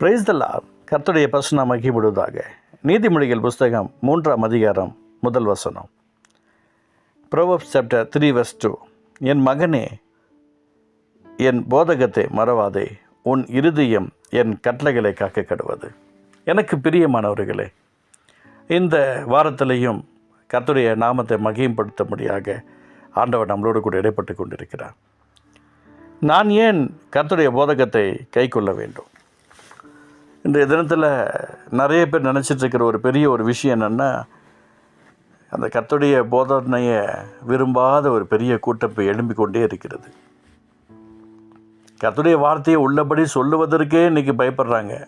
Price தல்லா கர்த்தருடைய பசு மகிழ்விடுவதாக நீதிமொழிகள் புஸ்தகம் மூன்றாம் அதிகாரம் முதல் வசனம். Proverbs chapter three verse two என் மகனே என் போதகத்தை மறவாதே. உன் இருதயம் என் கட்டளைகளை காக்க கடுவது எனக்கு பிரியமானவர்களே இந்த வாரத்திலையும் கர்த்தருடைய நாமத்தை மகிமைப்படுத்தும்படியாக ஆண்டவர் நம்மளோடு கூட இடைப்பட்டு கொண்டிருக்கிறார். நான் ஏன் கர்த்தருடைய போதகத்தை கை கொள்ள வேண்டும்? இன்றைய தினத்தில் நிறைய பேர் நினச்சிட்ருக்கிற ஒரு பெரிய ஒரு விஷயம் என்னென்னா அந்த கத்துடைய போதனையை விரும்பாத ஒரு பெரிய கூட்டம் இப்போ எழும்பிக் கொண்டே இருக்கிறது. கத்துடைய வார்த்தையை உள்ளபடி சொல்லுவதற்கே இன்றைக்கி பயப்படுறாங்க.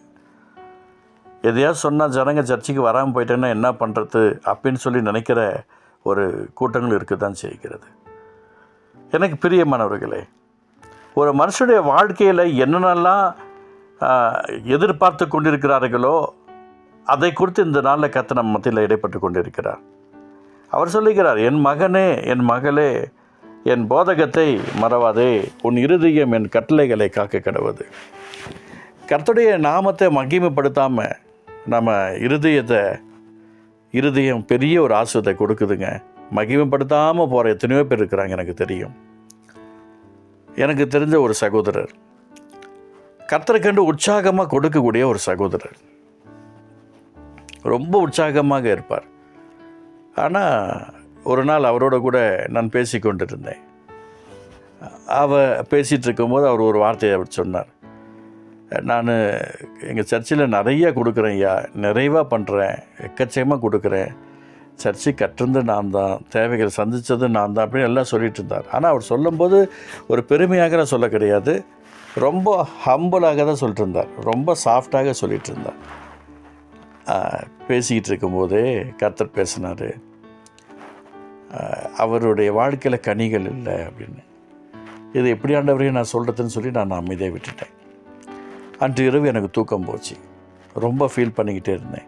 எதையாவது சொன்னால் ஜனங்க சர்ச்சைக்கு வராமல் போயிட்டேன்னா என்ன பண்ணுறது அப்படின்னு சொல்லி நினைக்கிற ஒரு கூட்டங்கள் இருக்க தான் செய்கிறது. எனக்கு பிரியமானவர்களே ஒரு மனுஷனுடைய வாழ்க்கையில் என்னென்னலாம் எதிர்பார்த்து கொண்டிருக்கிறார்களோ அதை குறித்து இந்த நாளில் கத்த மத்தியில் இடைப்பட்டு கொண்டிருக்கிறார். அவர் சொல்லுகிறார் என் மகனே என் மகளே என் போதகத்தை மறவாதே உன் இருதயம் என் கட்டளைகளை காக்க கிடவது. கர்த்தருடைய நாமத்தை மகிமைப்படுத்தாமல் நம்ம இருதயத்தை இருதயம் பெரிய ஒரு ஆசிரியத்தை கொடுக்குதுங்க. மகிமைப்படுத்தாமல் போகிற எத்தனையோ பேர் இருக்கிறாங்க எனக்கு தெரியும். எனக்கு தெரிஞ்ச ஒரு சகோதரர். கர்த்தரை கண்டு உற்சாகமாக கொடுக்கக்கூடிய ஒரு சகோதரர். ரொம்ப உற்சாகமாக இருப்பார். ஆனால் ஒரு நாள் அவரோட கூட நான் பேசி கொண்டிருந்தேன். அவ பேசிகிட்டு இருக்கும்போது அவர் ஒரு வார்த்தையை அவர் சொன்னார். நான் எங்கள் சர்ச்சில் நிறையா கொடுக்குறேன் ஐயா. நிறைவாக பண்ணுறேன் எக்கச்சக்கமாக கொடுக்குறேன். சர்ச்சை கட்டிருந்து நான் தான். தேவைகள் சந்தித்தது நான் தான். அப்படின்னு எல்லாம் சொல்லிகிட்டு இருந்தார். ஆனால் அவர் சொல்லும்போது ஒரு பெருமையாக சொல்ல கிடையாது. ரொம்ப ஹம்பிளாக தான் சொல்லிட்டு இருந்தார் ரொம்ப சாஃப்டாக சொல்லிட்டு இருந்தார் பேசிக்கிட்டு இருக்கும்போதே கர்த்தர் பேசினார் அவருடைய வாழ்க்கையில் கனிகள் இல்லை அப்படின்னு. இது எப்படி ஆண்டவரையும் நான் சொல்கிறதுன்னு சொல்லி நான் அமைதியாக விட்டுட்டேன். அன்று இரவு எனக்கு தூக்கம் போச்சு. ரொம்ப ஃபீல் பண்ணிக்கிட்டே இருந்தேன்.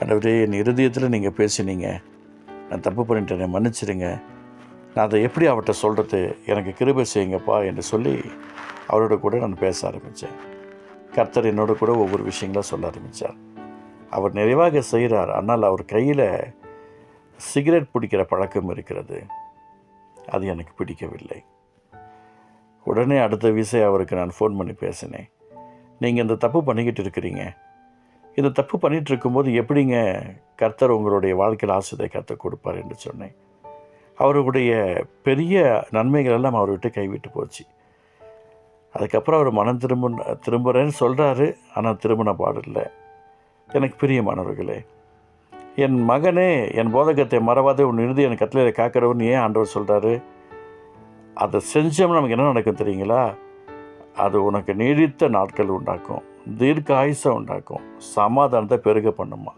ஆண்டவரே என் இருதயத்தில் நீங்கள் பேசினீங்க. நான் தப்பு பண்ணிட்டேன். மன்னிச்சிடுங்க நான் அதை எப்படி அவர்கிட்ட சொல்கிறது எனக்கு கிருபை செய்யுங்கப்பா என்று சொல்லி அவரோட கூட நான் பேச ஆரம்பித்தேன். கர்த்தர் என்னோட கூட ஒவ்வொரு விஷயங்களும் சொல்ல ஆரம்பித்தார். அவர் நிறைவாக செய்கிறார். ஆனால் அவர் கையில் சிகரெட் பிடிக்கிற பழக்கம் இருக்கிறது. அது எனக்கு பிடிக்கவில்லை. உடனே அடுத்த விசை அவருக்கு நான் ஃபோன் பண்ணி பேசினேன். நீங்கள் இந்த தப்பு பண்ணிக்கிட்டு இருக்கிறீங்க. இந்த தப்பு பண்ணிகிட்டு இருக்கும்போது எப்படிங்க கர்த்தர் உங்களுடைய வாழ்க்கையில் ஆசிரியை கர்த்தர் கொடுப்பார் என்று சொன்னேன். அவருடைய பெரிய நன்மைகள் எல்லாம் அவர்கிட்ட கைவிட்டு போச்சு. அதுக்கப்புறம் அவர் மனம் திரும்ப திரும்புகிறேன்னு சொல்கிறாரு ஆனால் திரும்பின பாடில்லை எனக்கு பிரியமானவர்களே என் மகனே என் போதகத்தை மறவாதே உன் இறுதி என் கட்டளையை காக்கிறவன் ஏன் ஆண்டவர் சொல்கிறாரு அதை செஞ்சோம்னா நமக்கு என்ன நடக்கும் தெரியுங்களா? அது உனக்கு நீடித்த நாட்கள் உண்டாக்கும் தீர்க்க ஆயுசை உண்டாக்கும் சமாதானத்தை பெருக பண்ணுமா?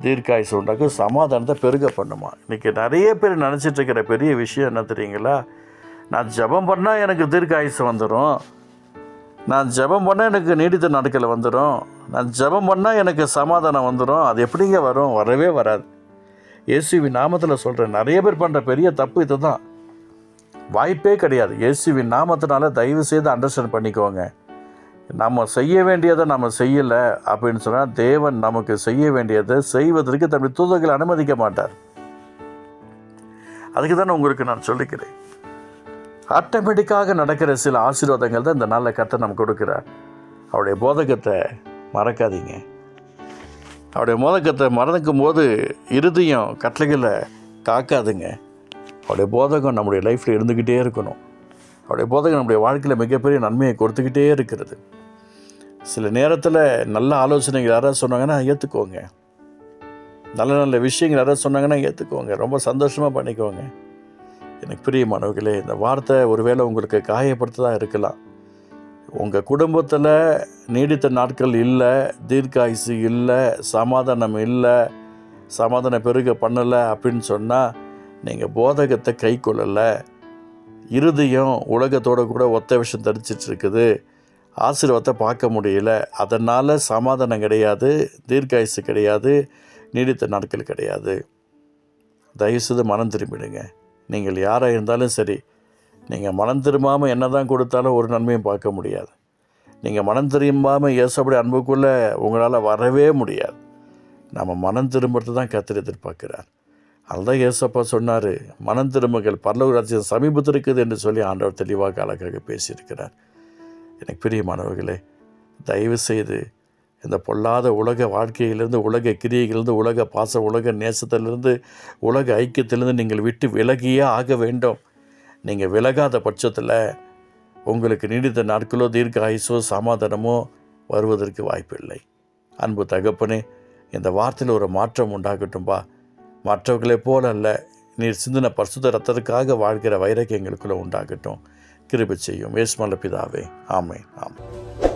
தீர்க்க ஆயுசை உண்டாக்கும் சமாதானத்தை பெருக பண்ணுமா? இன்றைக்கி நிறைய பேர் நினச்சிட்டு இருக்கிற பெரிய விஷயம் என்ன தெரியுங்களா? நான் ஜெபம் பண்ணால் எனக்கு தீர்க்க ஆயுசு வந்துடும் நான் ஜெபம் பண்ணால் எனக்கு நீடித்த நாட்கள் வந்துடும் நான் ஜெபம் பண்ணால் எனக்கு சமாதானம் வந்துடும் அது எப்படிங்க வரும்? வரவே வராது. இயேசுவின் நாமத்தில் சொல்கிறேன் நிறைய பேர் பண்ணுற பெரிய தப்பு இதுதான். வாய்ப்பே கிடையாது. இயேசுவின் நாமத்தினால தயவு செய்து அண்டர்ஸ்டாண்ட் பண்ணிக்கோங்க. நம்ம செய்ய வேண்டியதை நம்ம செய்யலை அப்படின்னு சொன்னால் தேவன் நமக்கு செய்ய வேண்டியதை செய்வதற்கு தன்னுடைய தூதர்கள் அனுமதிக்க மாட்டார். அதுக்கு தான் உங்களுக்கு நான் சொல்லிக்கிறேன். ஆட்டோமேட்டிக்காக நடக்கிற சில ஆசீர்வாதங்கள் தான் இந்த நாளில் கத்தை நமக்கு கொடுக்குறார். அவருடைய போதகத்தை மறக்காதீங்க. அவருடைய போதகத்தை மறந்துக்கும் போது இருதயம் கட்டளைகளை காக்காதுங்க அவருடைய போதகம் நம்முடைய லைஃப்பில் இருந்துக்கிட்டே இருக்கணும். அவருடைய போதகம் நம்முடைய வாழ்க்கையில் மிகப்பெரிய நன்மையை கொடுத்துக்கிட்டே இருக்கிறது. சில நேரத்தில் நல்ல ஆலோசனைகள் யாராவது சொன்னாங்கன்னா ஏற்றுக்கோங்க நல்ல நல்ல விஷயங்கள் யாராவது சொன்னாங்கன்னா ஏற்றுக்கோங்க ரொம்ப சந்தோஷமாக பண்ணிக்கோங்க. எனக்கு பிரியமானவர்களே இந்த வார்த்தை ஒருவேளை உங்களுக்கு காயப்படுத்ததாக இருக்கலாம். உங்கள் குடும்பத்தில் நீடித்த நாட்கள் இல்லை தீர்க்காயுசு இல்லை சமாதானம் இல்லை சமாதானம் பெருக பண்ணலை அப்படின்னு சொன்னால் நீங்கள் போதகத்தை கை கொள்ளலை. இருதயம் உலகத்தோட கூட ஒத்த விஷயம் தரிச்சிட்ருக்குது ஆசீர்வாதத்தை பார்க்க முடியல. அதனால் சமாதானம் கிடையாது தீர்க்காயுசு கிடையாது நீடித்த நாட்கள் கிடையாது. தயவுசெய்து மனம் திரும்பிடுங்க. நீங்கள் யாராக இருந்தாலும் சரி நீங்கள் மனம் திரும்பாமல் என்ன தான் கொடுத்தாலும் ஒரு நன்மையும் பார்க்க முடியாது. நீங்கள் மனம் திரும்பாமல் இயேசப்படி அன்புக்குள்ளே உங்களால் வரவே முடியாது. நம்ம மனம் திரும்புறது தான் கத்திர எதிர்பார்க்கிறார். அதுதான் ஏசப்பா சொன்னார் மனம் திரும்புகள் பரலோக ராஜ்யம் சமீபத்தில் இருக்குது என்று சொல்லி ஆண்டவர் தெளிவாக அழகாக பேசியிருக்கிறார். எனக்கு பிரியமானவர்களே தயவு செய்து இந்த பொல்லாத உலக வாழ்க்கையிலிருந்து உலக கிரியைகளிலிருந்து உலக பாச உலக நேசத்திலிருந்து உலக ஐக்கியத்திலிருந்து நீங்கள் விட்டு விலகியே ஆக வேண்டும். நீங்கள் விலகாத பட்சத்தில் உங்களுக்கு நீடித்த நாட்களோ தீர்க்க ஆயுசோ சமாதானமோ வருவதற்கு வாய்ப்பில்லை. அன்பு தகப்பனே இந்த வார்த்தையில் ஒரு மாற்றம் உண்டாகட்டும்பா மற்றவர்களைப் போல அல்ல நீர் சிந்தின பரிசுத்த ரத்தத்துக்காக வாழ்கிற வைரக்கியங்களுக்குள்ளே உண்டாகட்டும். கிருபி செய்யும். வேஸ்மல்ல பிதாவே. ஆமே ஆமாம்